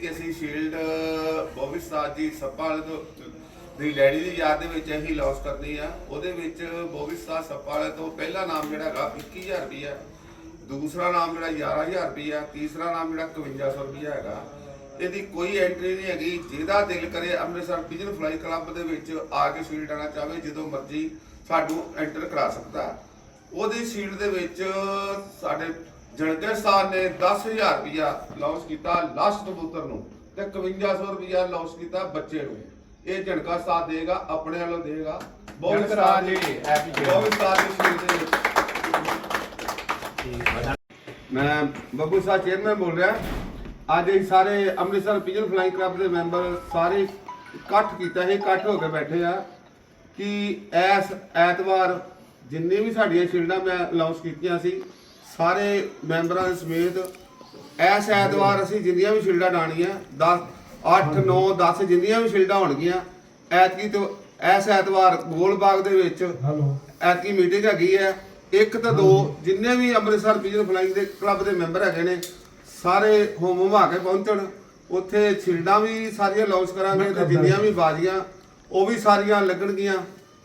ਕਿ ਅਸੀਂ ਸ਼ੀਲਡ ਬੋਬੀ ਸਤਾਜ ਜੀ ਸੱਪਾ ਵਾਲੇ ਤੋਂ, ਦੀ ਡੈਡੀ ਦੀ ਯਾਦ ਦੇ ਵਿੱਚ ਅਸੀਂ ਲਾਂਚ ਕਰਨੀ ਆ। ਉਹਦੇ ਵਿੱਚ ਬੋਬੀ ਸਤਾਜ ਸੱਪਾ ਵਾਲੇ ਤੋਂ ਪਹਿਲਾ ਨਾਮ ਜਿਹੜਾ ਹੈਗਾ 21000 ਰੁਪਇਆ ਦੂਸਰਾ ਨਾਮ ਜਿਹੜਾ 11000 ਰੁਪਇਆ ਤੀਸਰਾ ਨਾਮ ਜਿਹੜਾ 5100 ਰੁਪਇਆ ਹੈਗਾ। ਇਹਦੀ ਕੋਈ ਐਂਟਰੀ ਨਹੀਂ ਹੈਗੀ। ਜਿਹਦਾ ਦਿਲ ਕਰੇ ਅੰਮ੍ਰਿਤਸਰ ਪਿਜਨ ਫਲਾਈ ਕਲੱਬ ਦੇ ਵਿੱਚ ਆ ਕੇ ਸ਼ੀਲਡ ਆਣਾ ਚਾਹਵੇ, ਜਦੋਂ ਮਰਜ਼ੀ ਸਾਨੂੰ ਐਂਟਰ ਕਰਾ ਸਕਦਾ। ਹੈ। ਉਹਦੀ ਸ਼ੀਲਡ ਦੇ ਵਿੱਚ ਸਾਡੇ ਜਣਕੇ ਸਾਹਿਬ ਨੇ 10000 ਰੁਪਇਆ ਲਾਂਚ ਕੀਤਾ ਲਾਸਟ ਕਬੂਤਰ ਨੂੰ ਤੇ 5100 ਰੁਪਇਆ ਲਾਂਚ ਕੀਤਾ ਬੱਚੇ ਨੂੰ। ਇਹ ਜਣਕਾ ਸਾਹਿਬ ਦੇਗਾ ਆਪਣੇ ਵੱਲੋਂ ਦੇਗਾ ਜਣਕ ਰਾਜ ਜੀ, happy jam। ਬਹੁਤ ਸਾਰੇ ਸ਼ੀਲਡ ਦੇ। ਵਿੱਚ ਮੈਂ ਬੱਬੂ ਸਾਹਿਬ ਚੇਅਰਮੈਨ ਬੋਲ ਰਿਹਾ। ਅੱਜ ਅਸੀਂ ਸਾਰੇ ਅੰਮ੍ਰਿਤਸਰ ਪਿਜਨ ਫਲਾਈਂਗ ਕਲੱਬ ਦੇ ਮੈਂਬਰ ਸਾਰੇ ਇਕੱਠ ਕੀਤਾ ਹੈ ਇਕੱਠ ਹੋ ਕੇ ਬੈਠੇ ਆ ਕਿ ਐਸ ਐਤਵਾਰ ਜਿੰਨੇ ਵੀ ਸਾਡੀਆਂ ਸ਼ੀਲਡਾਂ ਮੈਂ ਲਾਂਚ ਕੀਤੀਆਂ ਸੀ ਸਾਰੇ ਮੈਂਬਰਾਂ ਦੇ ਸਮੇਤ ਐਸ ਐਤਵਾਰ ਅਸੀਂ ਜਿੰਨੀਆਂ ਵੀ ਸ਼ੀਲਡਾਂ ਡਾਣੀਆਂ 10 8 9 10 ਜਿੰਨੀਆਂ ਵੀ ਸ਼ੀਲਡਾਂ ਹੋਣਗੀਆਂ ਐਤਕੀ ਤੋਂ ਐਸ ਐਤਵਾਰ ਗੋਲਬਾਗ ਦੇ ਵਿੱਚ ਹੈਲੋ। ਐਤਕੀ ਮੀਟਿੰਗ ਹੈਗੀ ਹੈ। ਇੱਕ ਤਾਂ ਦੋ ਜਿੰਨੇ ਵੀ ਅੰਮ੍ਰਿਤਸਰ ਬਿਜਨਸ ਫਲਾਈਂਗ ਦੇ ਕਲੱਬ ਦੇ ਮੈਂਬਰ ਹੈਗੇ ਨੇ ਸਾਰੇ ਹੋਮ ਹਮਾ ਕੇ ਪਹੁੰਚਣ। ਉੱਥੇ ਛਿਲਡਾਂ ਵੀ ਸਾਰੀਆਂ ਲਾਂਚ ਕਰਾਂਗੇ ਤੇ ਜਿੰਨੀਆਂ ਵੀ ਬਾਜ਼ੀਆਂ ਉਹ ਵੀ ਸਾਰੀਆਂ ਲੱਗਣਗੀਆਂ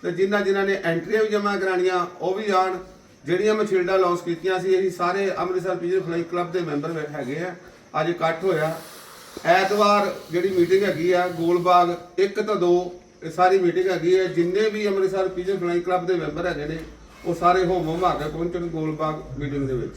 ਤੇ ਜਿਨ੍ਹਾਂ ਜਿਨ੍ਹਾਂ ਨੇ ਐਂਟਰੀਆਂ ਵੀ ਜਮ੍ਹਾਂ ਕਰਾਣੀਆਂ ਉਹ ਵੀ ਆਣ ਜਿਹੜੀਆਂ ਮੈਂ ਛਿਲਡਾਂ ਲਾਂਚ ਕੀਤੀਆਂ ਸੀ, ਇਹ ਸਾਰੇ ਅੰਮ੍ਰਿਤਸਰ ਬਿਜਨਸ ਫਲਾਈਂਗ ਕਲੱਬ ਦੇ ਮੈਂਬਰ ਹੈਗੇ ਆ। ਅੱਜ ਇਕੱਠ ਹੋਇਆ। ਐਤਵਾਰ ਜਿਹੜੀ ਮੀਟਿੰਗ ਹੈਗੀ ਆ, ਗੋਲਬਾਗ 1 ਤੋਂ 2 ਇਹ ਸਾਰੀ ਮੀਟਿੰਗ ਹੈਗੀ ਹੈ ਜਿੰਨੇ ਵੀ ਅੰਮ੍ਰਿਤਸਰ ਪਿਜਨ ਫਲਾਈਂਗ ਕਲੱਬ ਦੇ ਮੈਂਬਰ ਹੈਗੇ ਨੇ, ਉਹ ਸਾਰੇ ਹੋਮ ਹਮਾ ਕੇ ਪਹੁੰਚਣ ਗੋਲਬਾਗ ਮੀਟਿੰਗ ਦੇ ਵਿੱਚ।